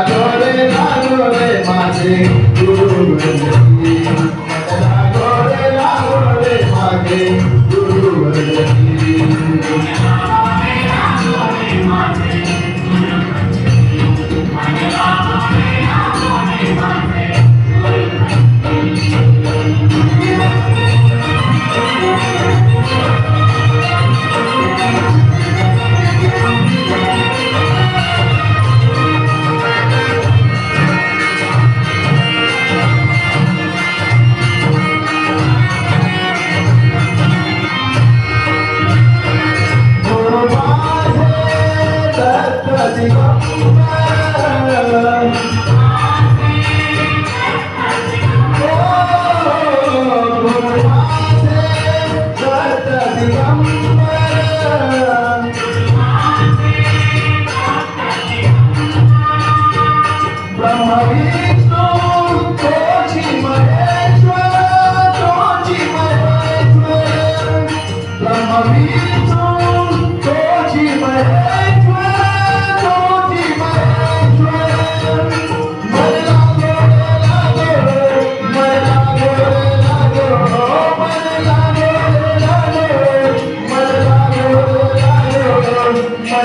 લાગો રે લાગો રે માથે ગુરુ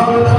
মহাভারত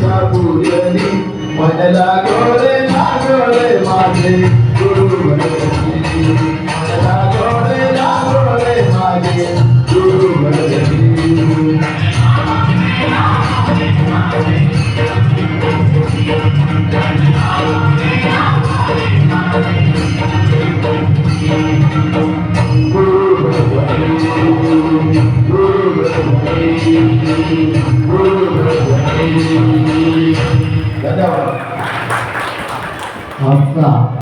চাপুরে ময়লা করে সাগরে মাঝে গুরু ময়লা করে সাগরে মাঝে গুরু Thank you. 好吃啊